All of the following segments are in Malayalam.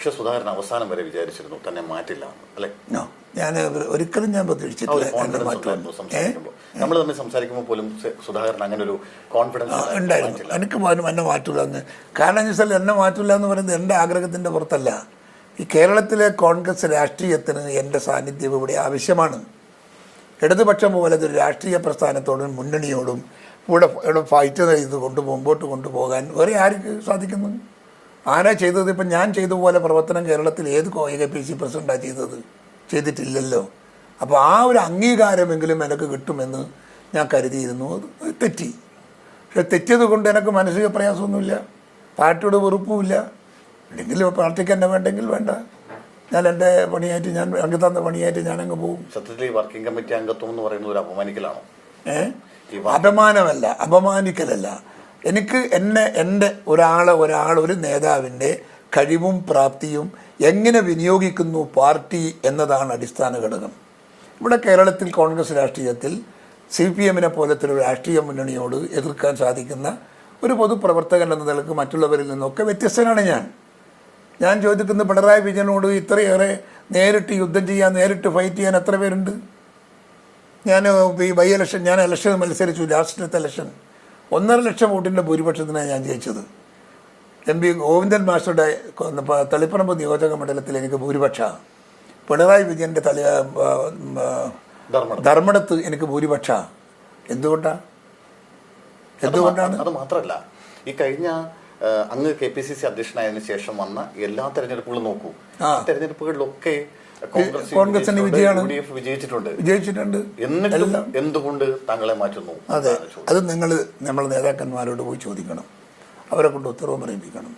പക്ഷെ സുധാകരൻ അവസാനം വരെ വിചാരിച്ചിരുന്നു തന്നെ മാറ്റില്ല അല്ലെ? ഞാൻ ഒരിക്കലും ഞാൻ പ്രതീക്ഷിച്ചിട്ടില്ല നമ്മൾ തമ്മിൽ സംസാരിക്കുമ്പോൾ പോലും സുധാകരൻ അങ്ങനെ ഒരു കോൺഫിഡൻസ് ഉണ്ടായിരുന്നു. എനിക്ക് പോലും എന്നെ മാറ്റൂല എന്ന്. കാരണം വെച്ചാൽ എന്നെ മാറ്റില്ല എന്ന് പറയുന്നത് എന്റെ ആഗ്രഹത്തിന്റെ പുറത്തല്ല. ഈ കേരളത്തിലെ കോൺഗ്രസ് രാഷ്ട്രീയത്തിന് എന്റെ സാന്നിധ്യം ഇവിടെ ആവശ്യമാണ്. ഇടതുപക്ഷം പോലെ ഒരു രാഷ്ട്രീയ പ്രസ്ഥാനത്തോടും മുന്നണിയോടും ഇവിടെ ഇവിടെ ഫൈറ്റ് ചെയ്ത് കൊണ്ട് മുമ്പോട്ട് കൊണ്ടുപോകാൻ വേറെ ആർക്ക് സാധിക്കുന്നു? ആരാ ചെയ്തത്? ഇപ്പം ഞാൻ ചെയ്ത പോലെ പ്രവർത്തനം കേരളത്തിൽ ഏത് കെ പി സി പ്രസിഡന്റാണ് ചെയ്തത്? ചെയ്തിട്ടില്ലല്ലോ. അപ്പോൾ ആ ഒരു അംഗീകാരമെങ്കിലും എനിക്ക് കിട്ടുമെന്ന് ഞാൻ കരുതിയിരുന്നു. അത് തെറ്റി. പക്ഷെ തെറ്റിയത് കൊണ്ട് എനിക്ക് മാനസിക പ്രയാസമൊന്നുമില്ല. പാർട്ടിയുടെ വെറുപ്പുമില്ല. അല്ലെങ്കിൽ പാർട്ടിക്ക് എന്നെ വേണ്ടെങ്കിൽ വേണ്ട. ഞാൻ എന്റെ പണിയായിട്ട് ഞാൻ അങ്ങ് തന്ന പണിയായിട്ട് ഞാൻ അങ്ങ് പോകും സത്യത്തിൽ ഈ വർക്കിംഗ് കമ്മിറ്റി അംഗത്വം എന്ന് പറയുന്നത് ഒരു അപമാനിക്കലാണോ? ഏഹ് അപമാനമല്ല. അപമാനിക്കലല്ല. എനിക്ക് എന്നെ എന്റെ ഒരാളെ ഒരാൾ ഒരു നേതാവിന്റെ കഴിവും പ്രാപ്തിയും എങ്ങനെ വിനിയോഗിക്കുന്നു പാർട്ടി എന്നതാണ് അടിസ്ഥാന ഘടകം. ഇവിടെ കേരളത്തിൽ കോൺഗ്രസ് രാഷ്ട്രീയത്തിൽ സി പി എമ്മിനെ പോലത്തെ ഒരു രാഷ്ട്രീയ മുന്നണിയോട് എതിർക്കാൻ സാധിക്കുന്ന ഒരു പൊതുപ്രവർത്തകൻ എന്ന നിലയ്ക്ക് മറ്റുള്ളവരിൽ നിന്നൊക്കെ വ്യത്യസ്തനാണ് ഞാൻ. ഞാൻ ചോദിക്കുന്ന പിണറായി വിജയനോട് ഇത്രയേറെ നേരിട്ട് യുദ്ധം ചെയ്യാൻ നേരിട്ട് ഫൈറ്റ് ചെയ്യാൻ എത്ര പേരുണ്ട്? ഞാൻ ഈ ബൈ ഇലക്ഷൻ ഞാൻ ഇലക്ഷൻ മത്സരിച്ചു ലാസ്റ്റത്തെ ഇലക്ഷൻ ഒന്നര ലക്ഷം വോട്ടിന്റെ ഭൂരിപക്ഷത്തിനാണ് ഞാൻ ജയിച്ചത്. എം പി ഗോവിന്ദൻ മാസ്റ്ററുടെ തളിപ്പറമ്പ് നിയോജക മണ്ഡലത്തിൽ എനിക്ക് ഭൂരിപക്ഷ. പിണറായി വിജയന്റെ തല ധർമ്മടത്ത്. എനിക്ക് ഭൂരിപക്ഷ. എന്തുകൊണ്ടാണ് എന്തുകൊണ്ടാണ്? അത് മാത്രമല്ല ഈ കഴിഞ്ഞ അങ്ങ് കെ പി സി സി അധ്യക്ഷനായതിനു ശേഷം വന്ന എല്ലാ തെരഞ്ഞെടുപ്പുകളും നോക്കൂ. തെരഞ്ഞെടുപ്പുകളിലൊക്കെ കോൺഗ്രസ് കോൺഗ്രസിന് വിജയമാണ്. വിജയിച്ചിട്ടുണ്ട്. വിജയിച്ചിട്ടുണ്ട്. എന്നിട്ടും എന്തുകൊണ്ട് താങ്കളെ മാറ്റുന്നു അതെ. അത് നിങ്ങൾ നമ്മൾ നേതാക്കന്മാരോട് പോയി ചോദിക്കണം. അവരെ കൊണ്ട് ഉത്തരവ് പറയിപ്പിക്കണം.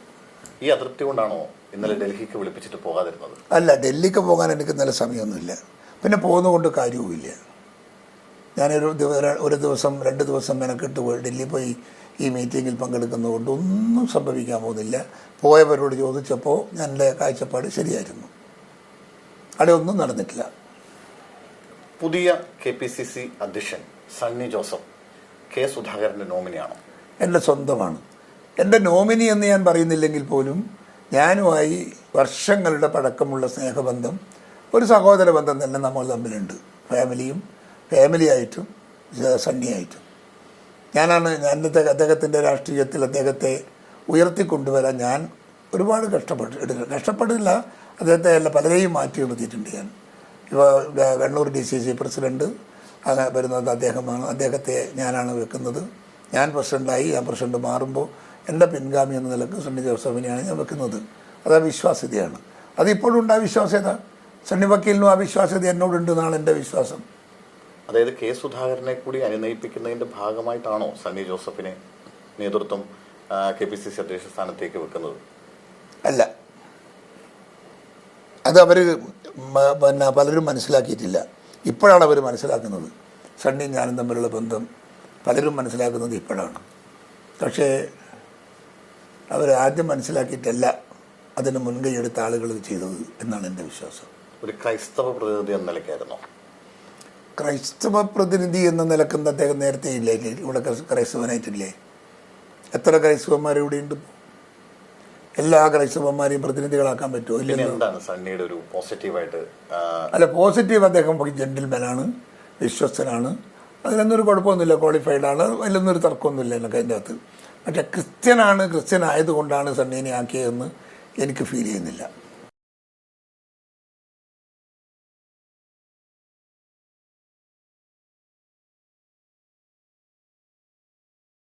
ഈ അതൃപ്തി കൊണ്ടാണോ ഇന്നലെ ഡൽഹിക്ക് വിളിപ്പിച്ചിട്ട് പോകാതിരുന്നത്? അല്ല ഡൽഹിക്ക് പോകാൻ എനിക്ക് നല്ല സമയമൊന്നുമില്ല. പിന്നെ പോകുന്നതുകൊണ്ട് കാര്യവുമില്ല. ഞാനൊരു ദിവസം ഒരു ദിവസം രണ്ട് ദിവസം മെനക്കെട്ട് പോയി ഡൽഹി പോയി ഈ മീറ്റിങ്ങിൽ പങ്കെടുക്കുന്നതുകൊണ്ട് ഒന്നും സംഭവിക്കാൻ പോകുന്നില്ല. പോയവരോട് ചോദിച്ചപ്പോൾ ഞാൻ എന്റെ കാഴ്ചപ്പാട് ശരിയായിരുന്നു. അവിടെ ഒന്നും നടന്നിട്ടില്ല. പുതിയ കെ പി സി സി അധ്യക്ഷൻ സണ്ണി ജോസഫ് കെ സുധാകരന്റെ നോമിനിയാണോ? എന്റെ സ്വന്തമാണ്. എന്റെ നോമിനി എന്ന് ഞാൻ പറയുന്നില്ലെങ്കിൽ പോലും ഞാനുമായി വർഷങ്ങളുടെ പഴക്കമുള്ള സ്നേഹബന്ധം ഒരു സഹോദര ബന്ധം തന്നെ നമ്മൾ തമ്മിലുണ്ട്. ഫാമിലിയും ഫാമിലിയായിട്ടും സണ്ണിയായിട്ടും. ഞാനാണ് ഞാൻ അദ്ദേഹത്തിന്റെ രാഷ്ട്രീയത്തിൽ അദ്ദേഹത്തെ ഉയർത്തിക്കൊണ്ടുവരാൻ ഞാൻ ഒരുപാട് കഷ്ടപ്പെട്ടു എടുക്കുക കഷ്ടപ്പെട്ടില്ല അദ്ദേഹത്തെ അല്ല പലരെയും മാറ്റി നിർത്തിയിട്ടുണ്ട് ഞാൻ. ഇപ്പോൾ Kannur D C C president അങ്ങനെ വരുന്നത് അദ്ദേഹമാണ്. അദ്ദേഹത്തെ ഞാനാണ് വെക്കുന്നത്. ഞാൻ പ്രസിഡന്റായി ഞാൻ പ്രസിഡന്റ് മാറുമ്പോൾ എന്റെ പിൻഗാമി എന്ന നിലയ്ക്ക് സണ്ണി ജോസഫിനെയാണ് ഞാൻ വെക്കുന്നത്. അത് വിശ്വാസ്യതയാണ് അതിപ്പോഴും ഉണ്ട് ആ വിശ്വാസ്യത സണ്ണി വക്കീലിനും ആ വിശ്വാസ്യത എന്നോടുണ്ട് എന്നാണ് എന്റെ വിശ്വാസം. അതായത് കെ സുധാകരനെ കൂടി അനുനയിപ്പിക്കുന്നതിന്റെ ഭാഗമായിട്ടാണോ സണ്ണി ജോസഫിനെ നേതൃത്വം കെ പി സി സി അധ്യക്ഷ സ്ഥാനത്തേക്ക് വെക്കുന്നത്? അല്ല. അത് അവർ പിന്നെ പലരും മനസ്സിലാക്കിയിട്ടില്ല. ഇപ്പോഴാണ് അവർ മനസ്സിലാക്കുന്നത്. സണ്ണിയും ഞാനും തമ്മിലുള്ള ബന്ധം പലരും മനസ്സിലാക്കുന്നത് ഇപ്പോഴാണ്. പക്ഷേ അവർ ആദ്യം മനസ്സിലാക്കിയിട്ടല്ല അതിന് മുൻകൈ എടുത്ത ആളുകൾ ചെയ്തത് എന്നാണ് എന്റെ വിശ്വാസം. ഒരു ക്രൈസ്തവ പ്രതിനിധി എന്ന നിലയ്ക്കായിരുന്നു. ക്രൈസ്തവ പ്രതിനിധി എന്ന നിലക്കുന്ന അദ്ദേഹം നേരത്തെ ഇല്ലേ? ഇവിടെ ക്രൈസ്തവനായിട്ടില്ലേ? എത്ര ക്രൈസ്തവന്മാർ ഇവിടെ ഉണ്ട്? എല്ലാ ക്രൈസ്തവന്മാരെയും പ്രതിനിധികളാക്കാൻ പറ്റുമോ? എന്താണ് സണ്ണിയുടെ ഒരു പോസിറ്റീവായിട്ട് അല്ല പോസിറ്റീവ് അദ്ദേഹം ജെന്റിൽമാനാണ് വിശ്വസ്തനാണ്. അതിലൊന്നൊരു കുഴപ്പമൊന്നുമില്ല ക്വാളിഫൈഡ് ആണ്. അതിലൊന്നും ഒരു തർക്കമൊന്നുമില്ല എനിക്ക് അതിന്റെ അകത്ത്. പക്ഷേ ക്രിസ്ത്യനാണ് ക്രിസ്ത്യൻ ആയതുകൊണ്ടാണ് സണ്ണീനെ ആക്കിയതെന്ന് എനിക്ക് ഫീൽ ചെയ്യുന്നില്ല.